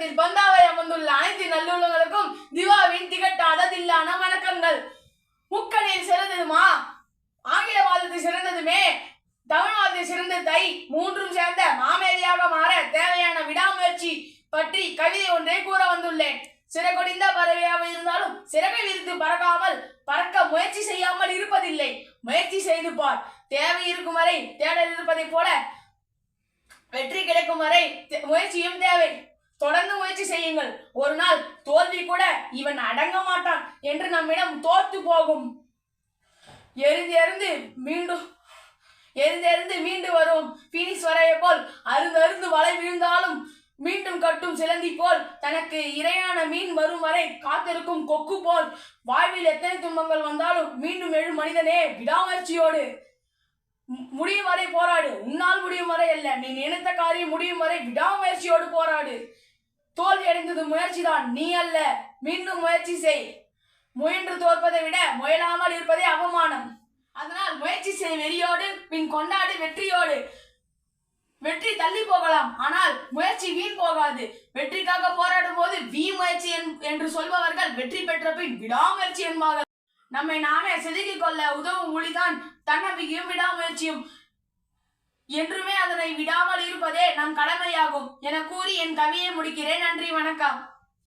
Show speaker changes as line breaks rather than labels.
மாவட்டத்தில் பந்தாவை அமர்ந்துள்ள அனைத்து நல்லுள்ளங்களுக்கும் திவாவின் திகட்டாத தில்லான வணக்கங்கள் முக்கணியில் சிறந்ததுமா? ஆங்கில மாதத்தில் சிறந்ததுமே? தமிழ் மாதத்தில் சிறந்த தை மூன்றும் சேர்ந்த மாமேதியாக மாற தேவையான விடாமுயற்சி பற்றி கவிதை ஒன்றை கூற வந்துள்ளேன். சிறகொடிந்த பறவையாக இருந்தாலும் சிறகை விரித்து பறக்காமல் பறக்க முயற்சி செய்யாமல் இருப்பதில்லை. முயற்சி செய்து பார். தேவை இருக்கும் வரை தேடல் இருப்பதைப் போல வெற்றி கிடைக்கும் வரை முயற்சியும் தேவை. தொடர்ந்து முயற்சி செய்யுங்கள். ஒரு நாள் தோல்வி கூட இவன் அடங்க மாட்டான் என்று நம்மிடம் தோற்று போகும். எரிந்து எரிந்து மீண்டும் எரிந்து எரிந்து மீண்டு வரும். பினிஸ் வரைய போல் அருந்து அருந்து வலை விழுந்தாலும் மீண்டும் கட்டும் சிலந்தி போல் தனக்கு இரையான மீன் வரும் வரை காத்திருக்கும் கொக்கு போல் வாழ்வில் எத்தனை துன்பங்கள் வந்தாலும் மீண்டும் எழும் மனிதனே விடாமுயற்சியோடு. முடியும் வரை போராடு. உன்னால் முடியும் வரை அல்ல. நீ நினைத்த காரியம் முடியும் வரை விடாமுயற்சியோடு போராடு. தோல்வியடைந்தது முயற்சிதான். நீ அல்ல. மீண்டும் முயற்சி செய். முயன்று தோற்பதை விட முயலாமல் இருப்பதே அவமானம். அதனால் முயற்சி செய் வெறியோடு பின் கொண்டாடு வெற்றியோடு. வெற்றி தள்ளி போகலாம். ஆனால் முயற்சி வீண் போகாது. வெற்றிக்காக போராடும் போது வீ முயற்சி என்- என்று சொல்பவர்கள் வெற்றி பெற்ற பின் விடாமுயற்சி என்பார்கள். நம்மை நாமே செதுக்கிக் கொள்ள உதவும் மொழிதான் தன்னம்பிக்கையும் விடாமுயற்சியும் என்றுமே அதனை விடாமல் இருப்பதே நம் கடமையாகும் என கூறி என் கவியை முடிக்கிறேன். நன்றி வணக்கம்.